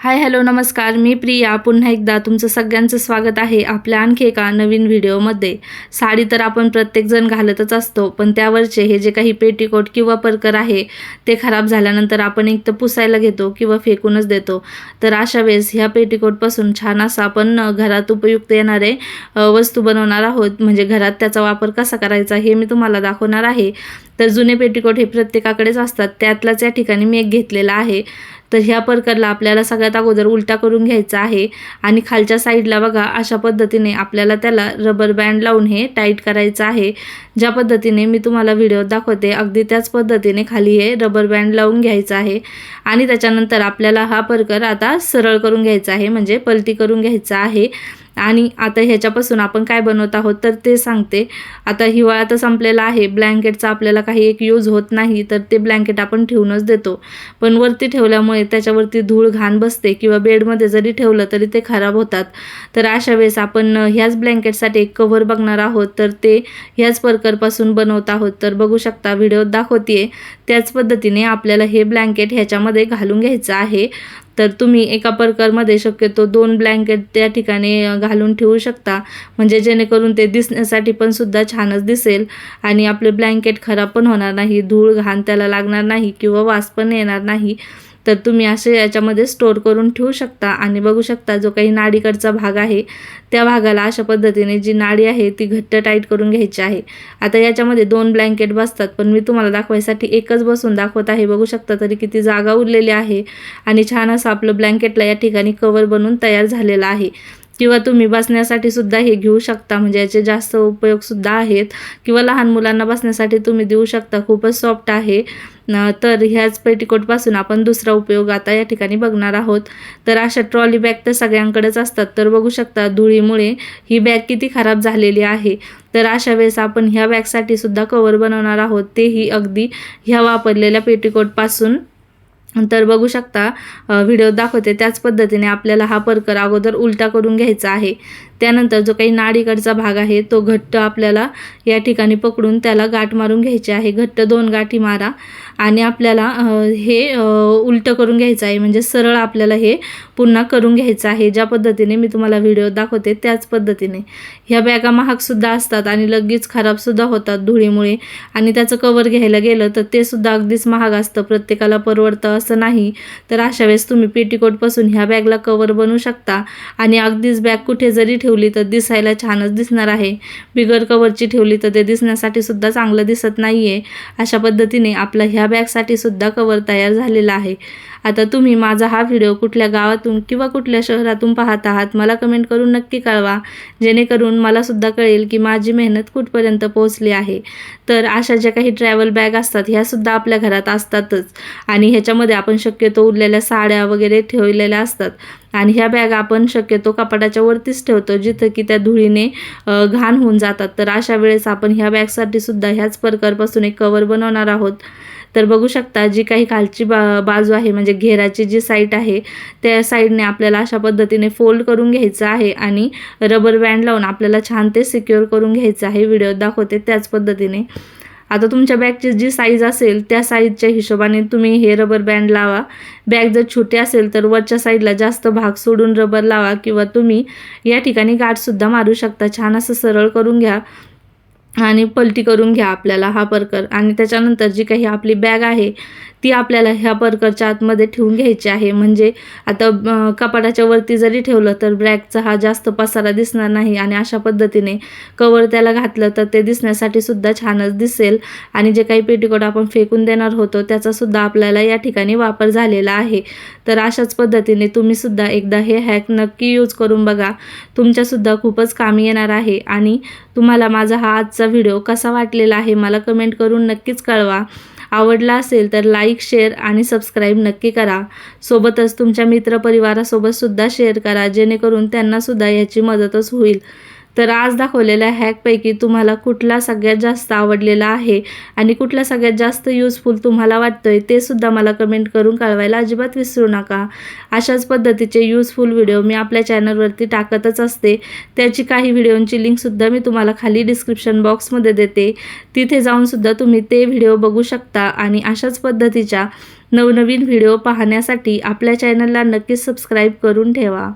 Hi hello नमस्कार. मी प्रिया. पुन्हा एकदा तुमचं सगळ्यांचं स्वागत आहे आपल्या आणखी एका नवीन व्हिडिओमध्ये. साडी तर आपण प्रत्येकजण घालतच असतो पण त्यावरचे हे जे काही पेटीकोट किंवा परकर आहे ते खराब झाल्यानंतर आपण एक तर पुसायला घेतो किंवा फेकूनच देतो. तर अशा वेळेस ह्या पेटीकोटपासून छान असं आपण घरात उपयुक्त येणारे वस्तू बनवणार आहोत. म्हणजे घरात त्याचा वापर कसा करायचा हे मी तुम्हाला दाखवणार आहे. तर जुने पेटीकोट हे प्रत्येकाकडेच असतात. त्यातलाच या ठिकाणी मी एक घेतलेला आहे. तर ह्या परकरला आपल्याला सगळ्यात अगोदर उलटा करून घ्यायचा आहे. आणि खालच्या साईडला बघा अशा पद्धतीने आपल्याला त्याला रबर बँड लावून हे टाईट करायचं आहे. ज्या पद्धतीने मी तुम्हाला व्हिडिओ दाखवते अगदी त्याच पद्धतीने खाली हे रबर बँड लावून घ्यायचं आहे. आणि त्याच्यानंतर आपल्याला हा परकर आता सरळ करून घ्यायचा आहे म्हणजे पलटी करून घ्यायचा आहे. आणि आता ह्याच्यापासून आपण काय बनवत आहोत तर ते सांगते. आता हिवाळा तर संपलेला आहे. ब्लँकेटचा आपल्याला काही एक यूज होत नाही तर ते ब्लँकेट आपण ठेवूनच देतो. पण वरती ठेवल्यामुळे त्याच्यावरती धूळ घाण बसते किंवा बेडमध्ये जरी ठेवलं तरी ते खराब होतात. तर अशा वेळेस आपण ह्याच ब्लँकेटसाठी एक कव्हर बघणार आहोत. तर ते ह्याच परकरपासून बनवत आहोत. तर बघू शकता व्हिडिओ दाखवते त्याच पद्धतीने आपल्याला हे ब्लँकेट ह्याच्यामध्ये घालून घ्यायचं आहे. तर तुम्ही एका परकरमध्ये शक्यतो दोन ब्लँकेट त्या ठिकाणी घालून ठेवू शकता. म्हणजे जेणेकरून ते दिसण्यासाठी पण सुद्धा छानच दिसेल आणि आपले ब्लँकेट खराब पण होणार नाही धूळ घाण त्याला लागणार नाही किंवा वास पण येणार नाही. तर तुम्ही असे याच्यामध्ये स्टोअर करून ठेवू शकता आणि बघू शकता जो काही नाडीकडचा भाग आहे त्या भागाला अशा पद्धतीने जी नाडी आहे ती घट्ट टाईट करून घ्यायची आहे. आता याच्यामध्ये दोन ब्लँकेट बसतात पण मी तुम्हाला दाखवायसाठी एकच बसून दाखवत आहे. बघू शकता तरी किती जागा उरलेली आहे आणि छान असं आपलं ब्लँकेटला या ठिकाणी कवर बनून तयार झालेलं आहे. किंवा तुम्ही बसण्यासाठी सुद्धा हे घेऊ शकता म्हणजे याचे जास्त उपयोग सुद्धा आहेत. किंवा लहान मुलांना बसण्यासाठी तुम्ही देऊ शकता खूपच सॉफ्ट आहे. तर ह्याच पेटीकोटपासून आपण दुसरा उपयोग आता या ठिकाणी बघणार आहोत. तर अशा ट्रॉली बॅग तर सगळ्यांकडेच असतात तर बघू शकता धुळीमुळे ही बॅग किती खराब झालेली आहे. तर अशा वेळेस आपण ह्या बॅगसाठी सुद्धा कवर बनवणार आहोत तेही अगदी ह्या वापरलेल्या पेटीकोटपासून. तर बघू शकता व्हिडिओ दाखवते. त्याच पद्धतीने आपल्याला हा परकर अगोदर उलटा करून घ्यायचा आहे. त्यानंतर जो काही नाडीकडचा भाग आहे तो घट्ट आपल्याला या ठिकाणी पकडून त्याला गाठ मारून घ्यायची आहे. घट्ट दोन गाठी मारा आणि आपल्याला हे उलटं करून घ्यायचं आहे. म्हणजे सरळ आपल्याला हे पुन्हा करून घ्यायचं आहे. ज्या पद्धतीने मी तुम्हाला व्हिडिओ दाखवते त्याच पद्धतीने. ह्या बॅगा महागसुद्धा असतात आणि लगेच खराबसुद्धा होतात धुळीमुळे आणि त्याचं कवर घ्यायला गेलं तर ते सुद्धा अगदीच महाग असतं. प्रत्येकाला परवडतं असं नाही. तर अशा वेळेस तुम्ही पेटीकोटपासून ह्या बॅगला कवर बनवू शकता आणि अगदीच बॅग कुठे जरी ठेव ठेवली तर दिसायला छानच दिसणार आहे. बिगर कवरची ठेवली तर ते दिसण्यासाठी सुद्धा चांगलं दिसत नाही आहे अशा पद्धतीने आपला ह्या बॅगसाठी सुद्धा कवर तयार झालेला आहे. आता तुम्ही माझा हा व्हिडिओ कुठल्या गावातून किंवा कुठल्या शहरातून पाहत आहात मला कमेंट करून नक्की कळवा. जेणेकरून मला सुद्धा कळेल की माझी मेहनत कुठपर्यंत पोहोचली आहे. तर अशा ज्या काही ट्रॅव्हल बॅग असतात ह्यासुद्धा आपल्या घरात असतातच. आणि ह्याच्यामध्ये आपण शक्यतो उरलेल्या साड्या वगैरे ठेवलेल्या असतात. आणि ह्या बॅग आपण शक्यतो कपाटाच्या वरतीच ठेवतो जिथं की त्या धुळीने घाण होऊन जातात. तर अशा वेळेस आपण ह्या बॅगसाठी सुद्धा ह्याच प्रकारपासून एक कवर बनवणार आहोत. तर बघू शकता जी काही खालची बा बाजू आहे म्हणजे घेराची जी साईट आहे त्या साईडने आपल्याला अशा पद्धतीने फोल्ड करून घ्यायचं आहे आणि रबर बँड लावून आपल्याला छान ते सिक्युअर करून घ्यायचं आहे. व्हिडिओ दाखवते त्याच पद्धतीने. आता तुमच्या बॅगची जी साईज असेल त्या साईजच्या हिशोबाने तुम्ही हे रबर बँड लावा. बॅग जर छोटी असेल तर वरच्या साईडला जास्त भाग सोडून रबर लावा किंवा तुम्ही या ठिकाणी गाठसुद्धा मारू शकता. छान असं सरळ करून घ्या आणि पलटी करून घ्या आपल्याला हा परकर आणि त्याच्यानंतर जी काही आपली बॅग आहे ती आपल्याला ह्या बर्गरच्या आतमध्ये ठेवून घ्यायची आहे. म्हणजे आता कपाटाच्या वरती जरी ठेवलं तर ब्रॅकचा हा जास्त पसारा दिसणार नाही आणि अशा पद्धतीने कवर त्याला घातलं तर ते दिसण्यासाठी सुद्धा छानच दिसेल. आणि जे काही पेटीकोट आपण फेकून देणार होतो त्याचासुद्धा आपल्याला या ठिकाणी वापर झालेला आहे. तर अशाच पद्धतीने तुम्ही सुद्धा एकदा हे हॅक नक्की यूज करून बघा. तुमच्यासुद्धा खूपच कामी येणार आहे. आणि तुम्हाला माझा हा आजचा व्हिडिओ कसा वाटलेला आहे मला कमेंट करून नक्कीच कळवा. आवडला असेल तर लाईक शेअर आणि सबस्क्राईब नक्की करा. सोबतच तुमच्या मित्रपरिवारासोबत सुद्धा शेअर करा जेणेकरून त्यांनासुद्धा याची मदतच होईल. तर आज दाखवलेल्या हॅकपैकी तुम्हाला कुठला सगळ्यात जास्त आवडलेला आहे आणि कुठला सगळ्यात जास्त युजफुल तुम्हाला वाटतोय ते सुद्धा मला कमेंट करून कळवायला अजिबात विसरू नका. अशाच पद्धतीचे यूजफुल व्हिडिओ मी आपल्या चॅनलवरती टाकतच असते. त्याची काही व्हिडिओंची लिंकसुद्धा मी तुम्हाला खाली डिस्क्रिप्शन बॉक्समध्ये देते. तिथे जाऊनसुद्धा तुम्ही ते व्हिडिओ बघू शकता आणि अशाच पद्धतीच्या नवनवीन व्हिडिओ पाहण्यासाठी आपल्या चॅनलला नक्कीच सबस्क्राईब करून ठेवा.